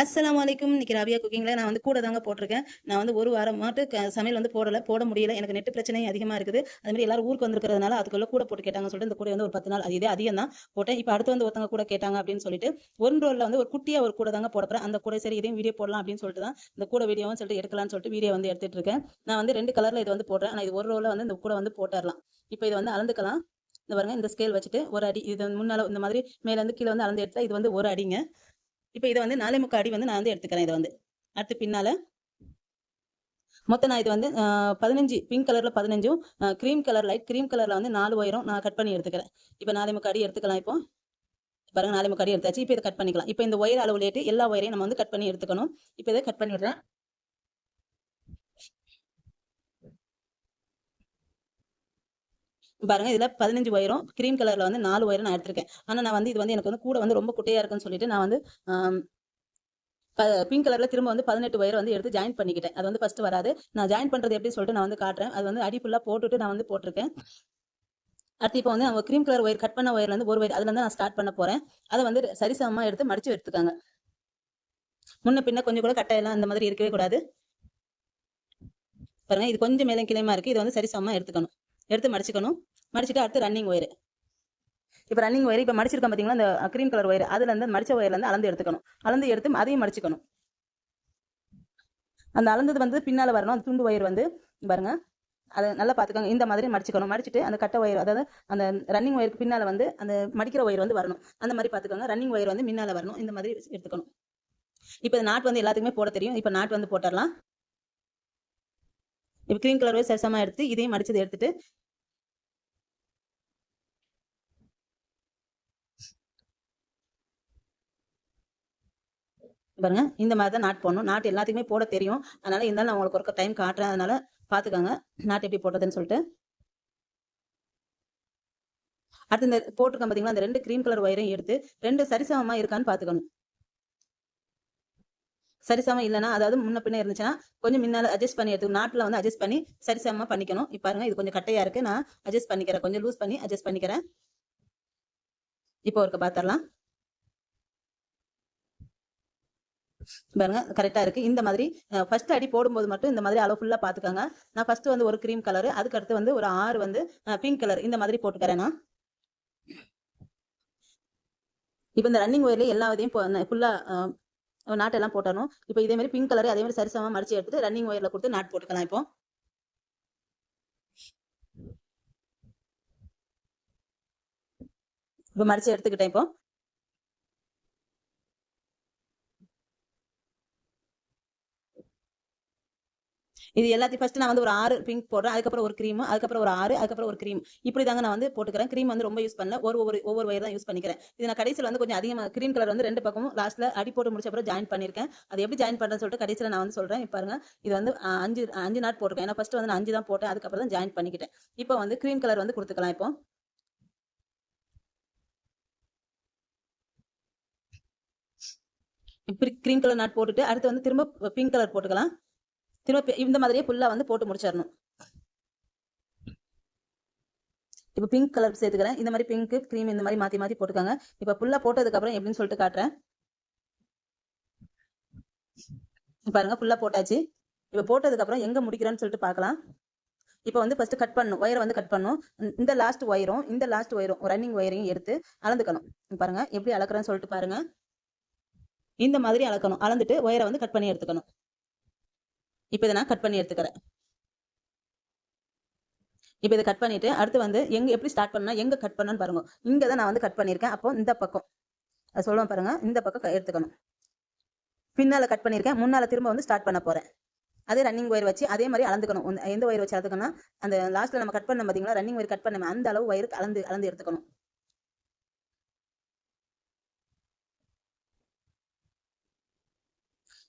அஸ்லாம் வலைக்கும் இன்னைக்கு ராபியா குக்கிங்ல நான் வந்து கூட தாங்க போட்டிருக்கேன். நான் வந்து ஒரு வாரம் மாட்டு சமையல் வந்து போடல போட முடியல. எனக்கு நெட் பிரச்சனை அதிகமா இருக்குது. அது மாதிரி எல்லாரும் ஊருக்கு வந்திருக்கிறதுனால அதுக்குள்ள கூட போட்டு கேட்டாங்க சொல்லிட்டு இந்த கூட வந்து ஒரு பத்து நாள் அது இதே அதிகம் தான். போட்டேன். இப்போ அடுத்து வந்து ஒருத்தவங்க கூட கேட்டாங்க அப்படின்னு சொல்லிட்டு ஒன் ரோல்ல வந்து ஒரு குட்டியா ஒரு கூட தாங்க போட அந்த கூட சரி இதையும் வீடியோ போடலாம் அப்படின்னு சொல்லிட்டு தான் இந்த கூட வீடியோவும் சொல்லிட்டு எடுக்கலாம்னு சொல்லிட்டு வீடியோ வந்து எடுத்துட்டு இருக்கேன். நான் வந்து ரெண்டு கலர்ல இது வந்து போடுறேன். ஆனால் இது ஒரு ரோல வந்து இந்த கூட வந்து போட்டுடலாம் இப்போ இது வந்து அளந்துக்கலாம். இந்த பாருங்க இந்த ஸ்கேல் வச்சுட்டு ஒரு அடி இது முன்னால் முன்னால இந்த மாதிரி மேல இருந்து கீழே வந்து அளந்து எடுத்தா இது வந்து ஒரு அடிங்க. இப்போ இதை வந்து நாலே முக்கால் அடி வந்து நான் வந்து எடுத்துக்கிறேன் இதை வந்து. அடுத்து பின்னால. மொத்தம் நான் இது வந்து ஆஹ், பதினஞ்சு பிங்க் கலர்ல பதினஞ்சும் க்ரீம் கலர் லைட் க்ரீம் கலர்ல வந்து நாலு ஒயரும் நான் கட் பண்ணி எடுத்துக்கிறேன். இப்போ நாலே முக்கால் அடி எடுத்துக்கலாம் இப்போ. பாருங்க நாலே முக்கால் அடி எடுத்தாச்சு. இப்போ இதை கட் பண்ணிக்கலாம். இப்போ இந்த ஒயர் அளவுலேட்டு எல்லா ஒயரையும் நம்ம வந்து கட் பண்ணி எடுத்துக்கணும். இப்போ இதை கட் பண்ணிடுறேன். பாருங்க இதுல பதினஞ்சு ஒயரும் கிரீம் கலர்ல வந்து நாலு ஒயரும் நான் எடுத்திருக்கேன். ஆனா நான் வந்து இது வந்து எனக்கு வந்து கூட வந்து ரொம்ப குட்டையா இருக்குன்னு சொல்லிட்டு நான் வந்து பிங்க் கலர்ல திரும்ப வந்து பதினெட்டு ஒயர் வந்து எடுத்து ஜாயின் பண்ணிக்கிட்டேன். அது வந்து ஃபர்ஸ்ட் வராது. நான் ஜாயின் பண்றது எப்படி சொல்லிட்டு நான் வந்து காட்டுறேன். அது வந்து அடி ஃபுல்லா போட்டுட்டு நான் வந்து போட்டிருக்கேன். அடுத்து இப்போ வந்து நம்ம க்ரீம் கலர் ஒயர் கட் பண்ண ஒயர்லேருந்து ஒரு ஒயர் அதுல இருந்து நான் ஸ்டார்ட் பண்ண போறேன். அதை வந்து சரிசமமா எடுத்து மடிச்சு எடுத்துக்காங்க. முன்ன பின்ன கொஞ்சம் கூட கட்டையெல்லாம் அந்த மாதிரி இருக்கவே கூடாது. பாருங்க இது கொஞ்சம் மேலே கிளையமாக இருக்கு. இது வந்து சரிசமமா எடுத்துக்கணும். எடுத்து மடிச்சுக்கணும். மடிச்சுட்டு அடுத்து ரன்னிங் ஒயர் இப்போ ரன்னிங் ஒயர் இப்போ மடிச்சிருக்கோம் பார்த்தீங்களா அந்த க்ரீம் கலர் ஒயர் அதுல இருந்து மடிச்ச ஒயர்ல இருந்து அளந்து எடுத்துக்கணும். அளந்து எடுத்து அதையும் மடிச்சுக்கணும். அந்த அளந்தது வந்து பின்னால வரணும். அந்த துண்டு ஒயர் வந்து பாருங்க. அதை நல்லா பார்த்துக்கோங்க இந்த மாதிரி மடிச்சுக்கணும். மடிச்சுட்டு அந்த கட்ட ஒயர் அதாவது அந்த ரன்னிங் ஒயருக்கு பின்னால வந்து அந்த மடிக்கிற ஒயர் வந்து வரணும். அந்த மாதிரி பார்த்துக்கோங்க ரன்னிங் ஒயர் வந்து முன்னால வரணும். இந்த மாதிரி எடுத்துக்கணும். இப்போ நாட் வந்து எல்லாத்துக்குமே போட தெரியும். இப்போ நாட் வந்து போட்டுடலாம். இப்போ க்ரீம் கலர் ஒயர் சரிசமாக எடுத்து இதையும் மடிச்சதை எடுத்துட்டு பாருங்க இந்த மாதிரி தான் நாட் போடணும். நாட் எல்லாத்துக்குமே போட தெரியும். அதனால இருந்தாலும் நான் உங்களுக்கு ஒரு டைம் காட்டுறேன். அதனால பாத்துக்கோங்க நாட் எப்படி போடுறதுன்னு சொல்லிட்டு. அடுத்து இந்த போட்டிருக்கோம் பாத்தீங்களா அந்த ரெண்டு கிரீம் கலர் ஒயரையும் எடுத்து ரெண்டு சரிசமமா இருக்கான்னு பாத்துக்கணும் சரிசமம் இல்லைன்னா அதாவது முன்ன பின்ன இருந்துச்சுன்னா கொஞ்சம் முன்னால அட்ஜஸ்ட் பண்ணி எடுத்து நாட்டில் வந்து அட்ஜஸ்ட் பண்ணி சரிசமமா பண்ணிக்கணும். இப்போ பாருங்க இது கொஞ்சம் கட்டையா இருக்கு. நான் அட்ஜஸ்ட் பண்ணிக்கிறேன். கொஞ்சம் லூஸ் பண்ணி அட்ஜஸ்ட் பண்ணிக்கிறேன். இப்போ ஒருக்க பார்த்துடலாம் பாருங்க கரெக்டா இருக்கு. இந்த மாதிரி ஃபர்ஸ்ட் அடி போடும்போது மட்டும் இந்த மாதிரி அளவு ஃபுல்லா பாத்துக்கோங்க. நான் ஃபர்ஸ்ட் வந்து ஒரு கிரீம் கலர் அதுக்கு அடுத்து வந்து ஒரு ஆறு வந்து பிங்க் கலர் இந்த மாதிரி போட்டுக்கிறேன் நான். இப்போ இந்த ரன்னிங் ஒயர்ல எல்லா இதையும் ஃபுல்லா நாட்டெல்லாம் போட்டணும் இப்போ இதே மாதிரி பிங்க் கலர் அதே மாதிரி சரிசமா மடிச்சு எடுத்துட்டு ரன்னிங் ஒயர்ல கொடுத்து நாட் போட்டுக்கலாம் இப்போ. இப்போ மடிச்சு எடுத்துக்கிட்டேன் இப்போ. இது எல்லாத்தையும் ஃபர்ஸ்ட் நான் வந்து ஒரு ஆறு பிங்க் போடுறேன். அதுக்கப்புறம் ஒரு க்ரீம் அதுக்கப்புறம் ஒரு ஆறு அதுக்கப்புறம் ஒரு க்ரீம் இப்படி தாங்க நான் வந்து போட்டுக்கிறேன். க்ரீம் வந்து ரொம்ப யூஸ் பண்ணல. ஒரு ஒவ்வொரு ஒவ்வொரு வயர் தான் யூஸ் பண்ணிக்கிறேன். இது நான் கடைசியில் வந்து கொஞ்சம் அதிகமாக க்ரீம் கலர் வந்து ரெண்டு பக்கமும் லாஸ்ட்ல அடி போட்டு முடிச்ச அப்புறம் ஜாயின் பண்ணியிருக்கேன். அது எப்படி ஜாயின் பண்ணுறேன்னு சொல்லிட்டு கடைசியில் நான் வந்து சொல்றேன். இப்போ பாருங்க. இது வந்து அஞ்சு அஞ்சு நாட் போட்டிருக்கேன். ஏன்னா ஃபர்ஸ்ட் வந்து நான் அஞ்சு தான் போட்டேன். அதுக்கப்புறம் தான் ஜாயின் பண்ணிக்கிட்டேன். இப்போ வந்து க்ரீம் கலர் வந்து கொடுத்துக்கலாம் இப்போ. இப்படி க்ரீம் கலர் நாட் போட்டுட்டு அடுத்து வந்து திரும்ப பிங்க் கலர் போட்டுக்கலாம். திரும்ப இந்த மாதிரியே ஃபுல்லா வந்து போட்டு முடிச்சிடணும். இப்போ பிங்க் கலர் சேர்த்துக்கிறேன். இந்த மாதிரி பிங்க் க்ரீம் இந்த மாதிரி மாத்தி மாத்தி போட்டுக்காங்க. இப்போ ஃபுல்லா போட்டதுக்கு அப்புறம் எப்படின்னு சொல்லிட்டு காட்டுறேன். பாருங்க ஃபுல்லா போட்டாச்சு. இப்போ போட்டதுக்கு அப்புறம் எங்க முடிக்கிறேன்னு சொல்லிட்டு பார்க்கலாம். இப்போ வந்து ஃபர்ஸ்ட் கட் பண்ணணும். ஒயரை வந்து கட் பண்ணணும். இந்த- லாஸ்ட் ஒயரும் இந்த லாஸ்ட் ஒயரும் ரன்னிங் ஒயரையும் எடுத்து அளந்துக்கணும். பாருங்க எப்படி அளக்குறேன்னு சொல்லிட்டு பாருங்க. இந்த மாதிரி அளக்கணும். அளந்துட்டு ஒயரை வந்து கட் பண்ணி எடுத்துக்கணும். இப்போ இதை நான் கட் பண்ணி எடுத்துக்கிறேன். இப்போ இதை கட் பண்ணிட்டு அடுத்து வந்து எங்க எப்படி ஸ்டார்ட் பண்ணா எங்க கட் பண்ணணும்னு பாருங்க. இங்க தான் நான் வந்து கட் பண்ணியிருக்கேன். அப்போ இந்த பக்கம். அதை சொல்லுவேன் பாருங்க. இந்த பக்கம் க- எடுத்துக்கணும். பின்னால கட் பண்ணியிருக்கேன். முன்னால திரும்ப வந்து ஸ்டார்ட் பண்ண போறேன். அதே ரன்னிங் ஒயர் வச்சு அதே மாதிரி அளந்துக்கணும். எந்த ஒயர் வச்சு அளந்துக்கணும் அந்த லாஸ்ட்ல நம்ம கட் பண்ண பாத்தீங்களா? ரன்னிங் ஒயர் கட் பண்ண அந்த அளவு ஒயருக்கு அளந்து அளந்து எடுத்துக்கணும்.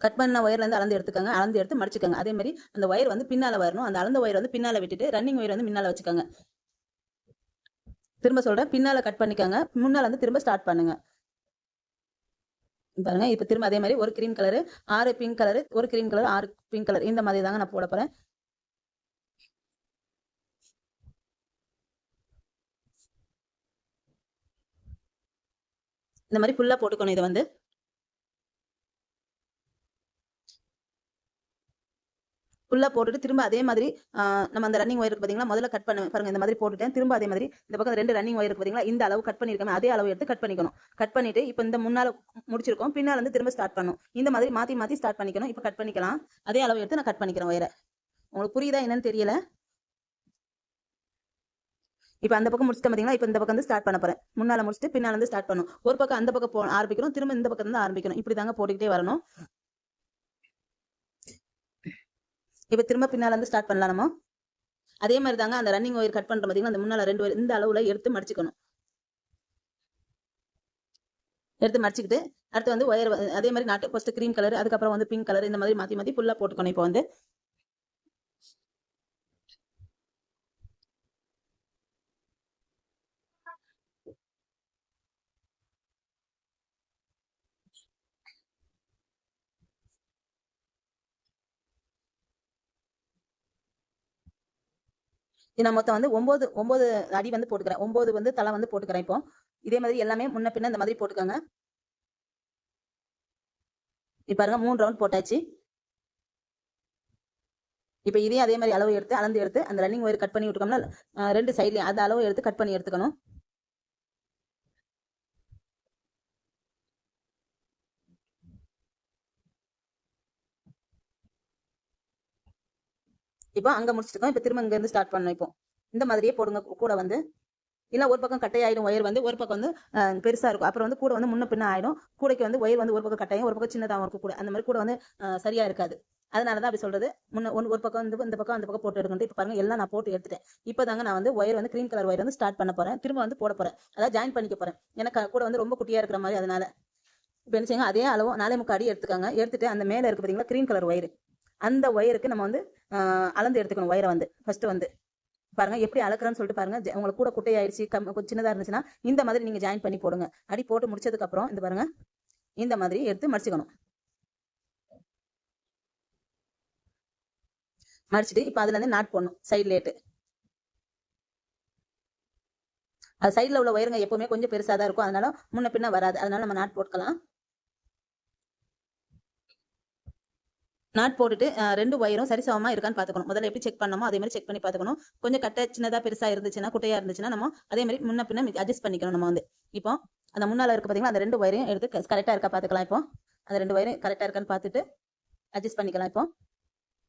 கட் பண்ண ஒயர்லேருந்து அளந்து எடுத்துக்கோங்க. அளந்து எடுத்து மடிச்சுக்கோங்க. அதே மாதிரி அந்த ஒயர் வந்து பின்னால வரணும். அந்த அளந்த ஒயர் வந்து பின்னால் விட்டுட்டு ரன்னிங் ஒயர் வந்து பின்னால் வச்சுக்கோங்க. திரும்ப சொல்கிறேன் பின்னால கட் பண்ணிக்கோங்க. முன்னால வந்து திரும்ப ஸ்டார்ட் பண்ணுங்க. பாருங்க. இப்போ திரும்ப அதே மாதிரி ஒரு கிரீம் கலரு ஆறு பிங்க் கலரு ஒரு கிரீம் கலர் ஆறு பிங்க் கலர் இந்த மாதிரி தாங்க நான் போட போகிறேன் இந்த மாதிரி ஃபுல்லா போட்டுக்கணும் இதை வந்து. ஃபுல்லாக போட்டுட்டு திரும்ப அதே மாதிரி நம்ம அந்த ரன்னிங் ஒயர் பார்த்தீங்கன்னா முதல்ல கட் பண்ண பாருங்க இந்த மாதிரி போட்டுட்டேன். திரும்ப அதே மாதிரி இந்த பக்கம் ரெண்டு ரன்னிங் ஒயர் இருக்கு பார்த்தீங்களா இந்த அளவு கட் பண்ணியிருக்கோம் அதே அளவு எடுத்து கட் பண்ணிக்கணும். கட் பண்ணிட்டு இப்போ இந்த முன்னால முடிச்சிருக்கோம். பின்னால் வந்து திரும்ப ஸ்டார்ட் பண்ணணும். இந்த மாதிரி மாற்றி மாற்றி ஸ்டார்ட் பண்ணிக்கணும். இப்போ கட் பண்ணிக்கலாம். அதே அளவு எடுத்து நான் கட் பண்ணிக்கிறேன் ஒயரை உங்களுக்கு புரியுதா என்னன்னு தெரியல? இப்போ அந்த பக்கம் முடிச்சிட்டு பாத்தீங்கன்னா இப்போ இந்த பக்கம் வந்து ஸ்டார்ட் பண்ண போறேன். முன்னால முடிச்சுட்டு பின்னால வந்து ஸ்டார்ட் பண்ணணும். ஒரு பக்கம் அந்த பக்கம் போ ஆரம்பிக்கணும். திரும்ப இந்த பக்கம் இருந்து ஆரம்பிக்கணும். இப்படி தாங்க போட்டுக்கிட்டே வரணும். இப்போ திரும்ப பின்னாலேருந்து ஸ்டார்ட் பண்ணலாம்? நம்ம அதே மாதிரி தாங்க அந்த ரன்னிங் ஒயர் கட் பண்ற பார்த்தீங்களா அந்த முன்னால ரெண்டு இந்த அளவுல எடுத்து மடிச்சுக்கணும். எடுத்து மடிச்சுக்கிட்டு அடுத்து வந்து ஒயர் அதே மாதிரி நாட்டு ஃபஸ்ட்டு க்ரீம் கலர் அதுக்கப்புறம் வந்து பிங்க் கலர் இந்த மாதிரி மாத்தி மாற்றி ஃபுல்லாக போட்டுக்கணும். இப்போ வந்து நான் மொத்தம் வந்து ஒன்பது ஒன்பது அடி வந்து போட்டுக்கிறேன். ஒன்பது வந்து தலை வந்து போட்டுக்கிறேன் இப்போ. இதே மாதிரி எல்லாமே முன்ன பின்ன இந்த மாதிரி போட்டுக்கோங்க. இப்ப பாருங்க மூணு ரவுண்ட் போட்டாச்சு. இப்போ இதே அதே மாதிரி அளவு எடுத்து அளந்து எடுத்து அந்த ரன்னிங் ஒயர் கட் பண்ணி விட்டுக்கோம்னா ரெண்டு சைட்லயும் அந்த அளவு எடுத்து கட் பண்ணி எடுத்துக்கணும். இப்போ அங்க முடிச்சிருக்கோம். இப்போ திரும்ப இங்க இருந்து ஸ்டார்ட் பண்ணணும் இப்போ. இந்த மாதிரியே போடுங்க. கூட வந்து இல்ல ஒரு பக்கம் கட்டையாயிடும் ஒயர் வந்து ஒரு பக்கம் வந்து பெருசாக பெருசா இருக்கும். அப்புறம் வந்து கூட வந்து முன்ன பின்ன ஆயிடும். கூடைக்கு வந்து ஒயர் வந்து ஒரு பக்கம் கட்டாயம் ஒரு பக்கம் சின்னதாகவும் இருக்கும் கூட அந்த மாதிரி கூட வந்து சரியாக சரியா இருக்காது. அதனால தான் அப்படி சொல்றது. முன்ன ஒன்று ஒரு பக்கம் வந்து இந்த பக்கம் அந்த பக்கம் போட்டு எடுக்கணும். இப்போ பாருங்க எல்லாம் நான் போட்டு எடுத்துட்டேன். இப்போ தாங்க நான் வந்து ஒயர் வந்து கிரீன் கலர் ஒயர் வந்து ஸ்டார்ட் பண்ண போறேன். திரும்ப வந்து போட போறேன். அதாவது ஜாயின் பண்ணிக்க போறேன். எனக்கு கூட வந்து ரொம்ப குட்டியா இருக்கிற மாதிரி அதனால. இப்போ என்ன செய்யுங்க? அதே அளவு நாலே முக்கால் அடி எடுத்துக்கோங்க. எடுத்துட்டு அந்த மேல இருக்கு பாத்தீங்களா? கிரீன் கலர் ஒயர் அந்த ஒயருக்கு நம்ம வந்து ஆஹ், அளந்து எடுத்துக்கணும் ஒயரை வந்து ஃபர்ஸ்ட் வந்து. பாருங்க எப்படி அளக்குறேன்னு சொல்லிட்டு பாருங்க. உங்களுக்கு கூட குட்டையாயிருச்சு கம் சின்னதாக சின்னதா இருந்துச்சுன்னா இந்த மாதிரி நீங்க ஜாயின் பண்ணி போடுங்க. அடி போட்டு முடிச்சதுக்கு அப்புறம் இந்த பாருங்க இந்த மாதிரி எடுத்து மடிச்சுக்கணும். மடிச்சிட்டு இப்போ அதுல இருந்து நாட் போடணும் சைடு லேட்டு அது சைடுல உள்ள ஒயருங்க எப்பவுமே கொஞ்சம் பெருசாக தான் இருக்கும். அதனால முன்ன பின்ன வராது. அதனால நம்ம நாட் போட்டுக்கலாம். நாட் போட்டுட்டு ரெண்டு ஒயரும் சரிசமமா இருக்கான்னு பாத்துக்கணும் முதல்ல எப்படி செக் பண்ணமோ அதே மாதிரி செக் பண்ணி பாத்துக்கணும் கொஞ்சம் கட்டை சின்னதா பெருசா இருந்துச்சுன்னா குட்டையா இருந்துச்சுன்னா நம்ம அதே மாதிரி முன்ன பின்ன அட்ஜஸ்ட் பண்ணிக்கணும் நம்ம வந்து. இப்போ அந்த முன்னால இருக்கு பாத்தீங்களா அந்த ரெண்டு ஒயரையும் எடுத்து கரெக்டா இருக்கா பாத்துக்கலாம் இப்போ. அந்த ரெண்டு ஒயரும் கரெக்டா இருக்கான்னு பார்த்துட்டு அட்ஜஸ்ட் பண்ணிக்கலாம் இப்போ.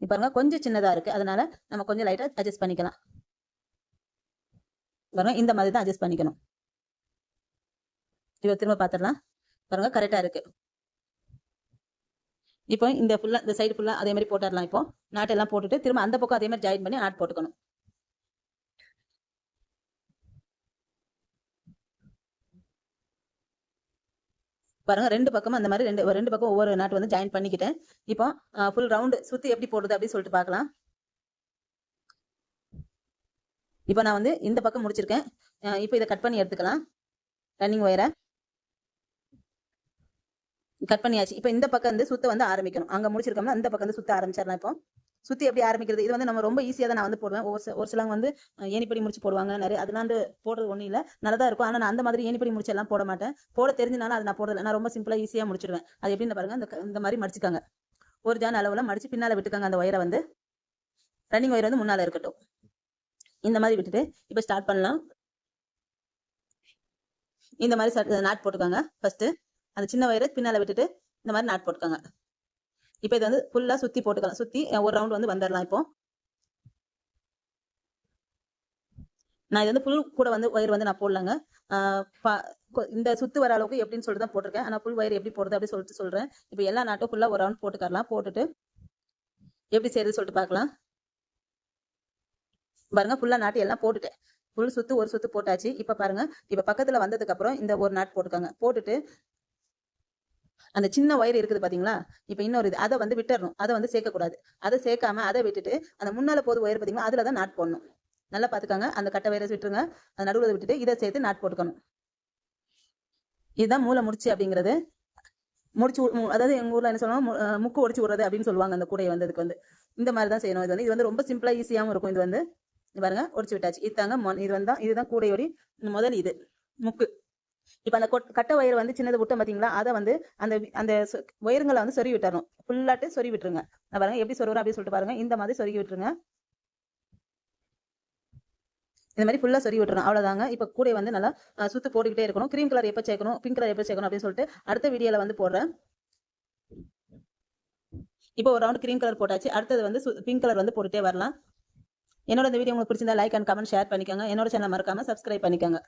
இப்போ பாருங்க கொஞ்சம் சின்னதா இருக்கு. அதனால நம்ம கொஞ்சம் லைட்டா அட்ஜஸ்ட் பண்ணிக்கலாம். பாருங்க இந்த மாதிரி தான் அட்ஜஸ்ட் பண்ணிக்கணும். இப்போ திரும்ப பார்த்துடலாம். பாருங்க கரெக்டா இருக்கு. இப்போ இந்த ஃபுல்லா இந்த சைடு ஃபுல்லா அதே மாதிரி போட்டுடலாம் இப்போ. நாட் எல்லாம் போட்டுட்டு திரும்ப அந்த பக்கம் அதே மாதிரி ஜாயின் பண்ணி நாட் போட்டுக்கணும். பாருங்க ரெண்டு பக்கமும் அந்த மாதிரி ரெண்டு ரெண்டு பக்கம் ஒவ்வொரு நாட்டு வந்து ஜாயின் பண்ணிக்கிட்டேன். இப்போ ஃபுல் ரவுண்டு சுத்தி எப்படி போடுறது அப்படின்னு சொல்லிட்டு பார்க்கலாம். இப்போ நான் வந்து இந்த பக்கம் முடிச்சிருக்கேன். இப்போ இதை கட் பண்ணி எடுத்துக்கலாம். ரன்னிங் ஒயரை கட் பண்ணியாச்சு. இப்போ இந்த பக்கம் வந்து சுத்த வந்து ஆரம்பிக்கணும். அங்க முடிச்சிருக்கோம்னா இந்த பக்கம் வந்து சுத்த ஆரம்பிச்சிடலாம் இப்போ. சுத்தி எப்படி ஆரம்பிக்கிறது? இது வந்து நம்ம ரொம்ப ஈஸியா தான் நான் வந்து போடுவேன். ஒரு ஒரு சிலவங்க வந்து ஏனிப்படி ஏணிப்படி முடிச்சு போடுவாங்க நிறைய. அதெல்லாம் வந்து போடுறது ஒண்ணும் இல்ல. நல்லதா இருக்கும். ஆனா நான் அந்த மாதிரி ஏனிப்படி முடிச்சு எல்லாம் போட மாட்டேன். போட தெரிஞ்சனால அதை நான் போடல நான் ரொம்ப சிம்பிளா ஈஸியா முடிச்சிடுவேன். அது எப்படின்னு பாருங்க. இந்த இந்த மாதிரி மடிச்சுக்காங்க. ஒரு ஜான் அளவுல மடிச்சு பின்னால விட்டுக்காங்க அந்த ஒயரை வந்து. ரன்னிங் ஒயர் வந்து முன்னால இருக்கட்டும். இந்த மாதிரி விட்டுட்டு இப்போ ஸ்டார்ட் பண்ணலாம். இந்த மாதிரி நாட் போட்டுக்காங்க. ஃபர்ஸ்ட் அந்த சின்ன வயரை பின்னால விட்டுட்டு இந்த மாதிரி நாட் போட்டுக்காங்க. இப்போ இது வந்து ஃபுல்லா சுத்தி போட்டுக்கலாம். சுத்தி ஒரு ரவுண்ட் வந்து வந்துடலாம் இப்போ. நான் இது வந்து புல் கூட வந்து ஒயர் வந்து நான் போடலங்க. இந்த சுத்து வர அளவுக்கு எப்படின்னு சொல்லிட்டு தான் போட்டிருக்கேன். ஆனா புல் ஒயர் எப்படி போடுறது அப்படி சொல்லிட்டு சொல்றேன். இப்போ எல்லா நாட்டும் ஃபுல்லா ஒரு ரவுண்ட் போட்டுக்கலாம் போட்டுட்டு எப்படி செய்யறது சொல்லிட்டு பார்க்கலாம். பாருங்க ஃபுல்லா நாட்டு எல்லாம் போட்டுட்டேன். ஃபுல் சுத்து ஒரு சுத்து போட்டாச்சு. இப்ப பாருங்க இப்ப பக்கத்துல வந்ததுக்கு அப்புறம் இந்த ஒரு நாட் போட்டுக்கோங்க. போட்டுட்டு அந்த சின்ன ஒயர் இருக்குது பாத்தீங்களா? இப்ப இன்னொரு இது அதை வந்து விட்டுறணும். அதை வந்து சேர்க்கக்கூடாது. அதை சேர்க்காம அதை விட்டுட்டு அந்த முன்னால போது ஒயர் பாத்தீங்களா அதுல தான் நாட் போடணும். நல்லா பாத்துக்காங்க. அந்த கட்டை வயரை விட்டுருங்க. அந்த நடுவுல விட்டுட்டு இதை சேர்த்து நாட் போட்டுக்கணும். இதுதான் மூளை முடிச்சு அப்படிங்கிறது. முடிச்சு அதாவது எங்க ஊர்ல என்ன சொல்லுவாங்க? முக்கு ஒடிச்சு விடுறது அப்படின்னு சொல்லுவாங்க அந்த கூடையை வந்து இதுக்கு வந்து. இந்த மாதிரி தான் செய்யணும். இது வந்து இது வந்து ரொம்ப சிம்பிளா ஈஸியாவும் இருக்கும். இது வந்து பாருங்க ஒடிச்சு விட்டாச்சு. இதுதாங்க இது வந்து இதுதான் கூடையோடி முதல் இது. முக்கு. இப்போ அந்த கொட்- கட்டை ஒயர் வந்து சின்னது விட்டோம் பார்த்தீங்களா அதை வந்து அந்த அந்த சொ- ஒயருங்களை வந்து சொறி விட்டுறணும். ஃபுல்லாட்டு சொருகி விட்டுருங்க. நான் பாருங்க எப்படி சொருவுறோம் அப்படின்னு சொல்லிட்டு பாருங்க. இந்த மாதிரி சொருகி விட்டுருங்க. இந்த மாதிரி ஃபுல்லாக சொருகி விட்டுறோம் அவ்வளோதாங்க இப்போ கூட வந்து நல்லா சுத்து போட்டுக்கிட்டே இருக்கணும். க்ரீம் கலர் எப்போ சேர்க்கணும்? பிங்க் கலர் எப்போ சேர்க்கணும் அப்படின்னு சொல்லிட்டு அடுத்த வீடியோவில் வந்து போடுறேன். இப்போ ஒரு ரவுண்ட் க்ரீம் கலர் போட்டாச்சு. அடுத்தது வந்து பிங்க் கலர் வந்து போட்டுட்டே வரலாம். என்னோட இந்த வீடியோ உங்களுக்கு பிடிச்சிருந்தா லைக் அண்ட் கமெண்ட் ஷேர் பண்ணிக்கோங்க. என்னோட சேனல் மறக்காம சப்ஸ்கிரைப் பண்ணிக்கோங்க.